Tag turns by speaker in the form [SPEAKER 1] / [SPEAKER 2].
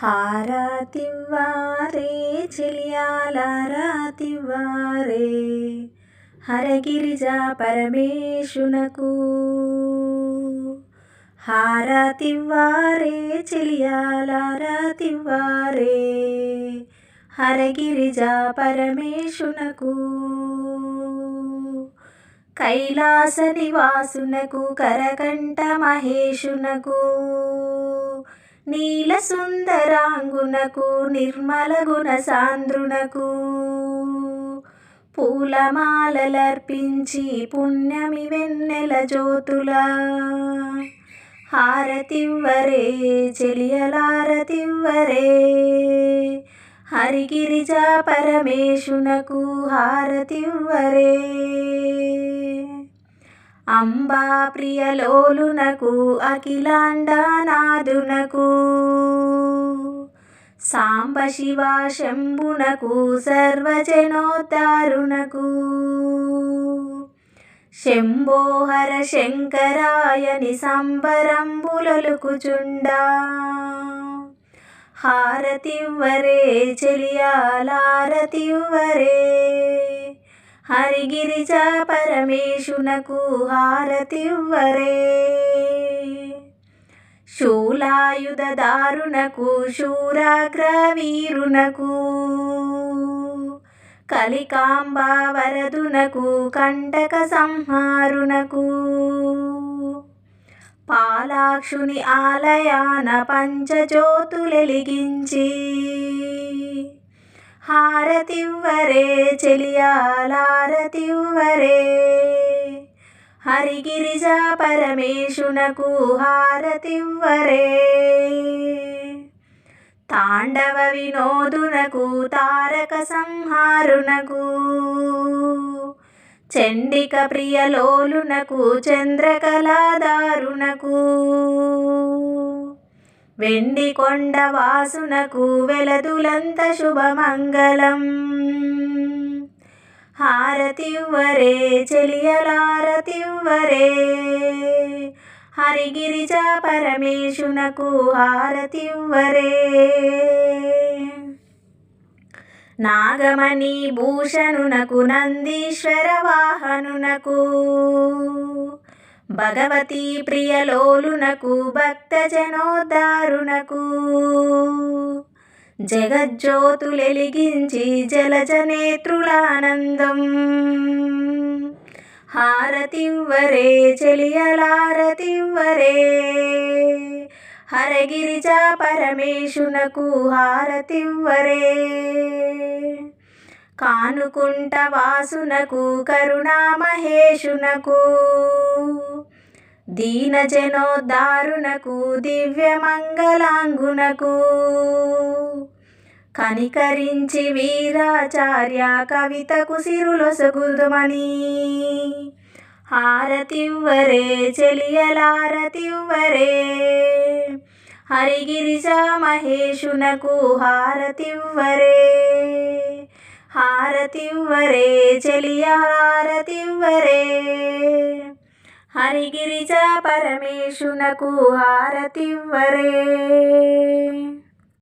[SPEAKER 1] హారతివ్వారే చెలియాలారాతివ్వారే హరగిరిజ పరమేశునకు. హారతివ్వారే చెలియాలారాతివ్వారే హరగిరిజ పరమేశునకు. కైలాస నివాసునకు కరకంఠ మహేశునకు. నీల సుందరాంగునకు నిర్మల గుణ సాంద్రునకు పూలమాలలర్పించి పుణ్యమి వెన్నెల జ్యోతులా. హారతివ్వరే చెలియలారతివ్వరే. హరిగిరిజా పరమేశునకు హారతివ్వరే. అంబా ప్రియలోలునకు అఖిలాండానాదునకు సాంబ శివ శంభునకు సర్వజనోద్ధారునకు. శంభోహర శంకరాయని సంబరంబులలుకుచుండా. హారతివ్వరే చెలియాలారతివ్వరే. హరిగిరిజ పరమేశునకు హారతివ్వరే. శూలాయుధదారునకు శూరాగ్రవీరునకు కలికాంబా వరదునకు కంటక సంహారునకు పాలాక్షుని ఆలయాన పంచజ్యోతులెలిగించి హారతివ్వరే చెలియాలారతివ్వరే. హరిగిరిజా పరమేశునకు హారతివ్వరే. తాండవ వినోదునకు తారక సంహారునకు చండిక ప్రియలోలునకు చంద్రకళాదారునకు. వెండి కొండ వాసునకు వెలదులంత శుభమంగళం. హారతివ్వరే చెలియలారతివ్వరే. హరిగిరిజ పరమేశునకు హారతివ్వరే. నాగమణి భూషణునకు నందీశ్వర వాహనునకు. భగవతీ ప్రియలోలునకు భక్తజనోద్ధారునకు జగజ్యోతులెలిగించి జలజనేత్రులానందం. హారతివ్వరే చెలియలారతివ్వరే. హరగిరిజా పరమేశునకు హారతివ్వరే. కానుకుంట వాసునకు కరుణామహేషునకు. దీనజనోద్ధారునకు దివ్యమంగళాంగునకు. కనికరించి వీరాచార్య కవితకు సిరులొసగుదుమని హారతివ్వరే చెలియలారతివ్వరే. హరిగిరిజ మహేషునకు హారతివ్వరే. హారతివ్వరే చెలియ హారతివ్వరే హరిగిరిజ పరమేశునకు హారతివ్వరే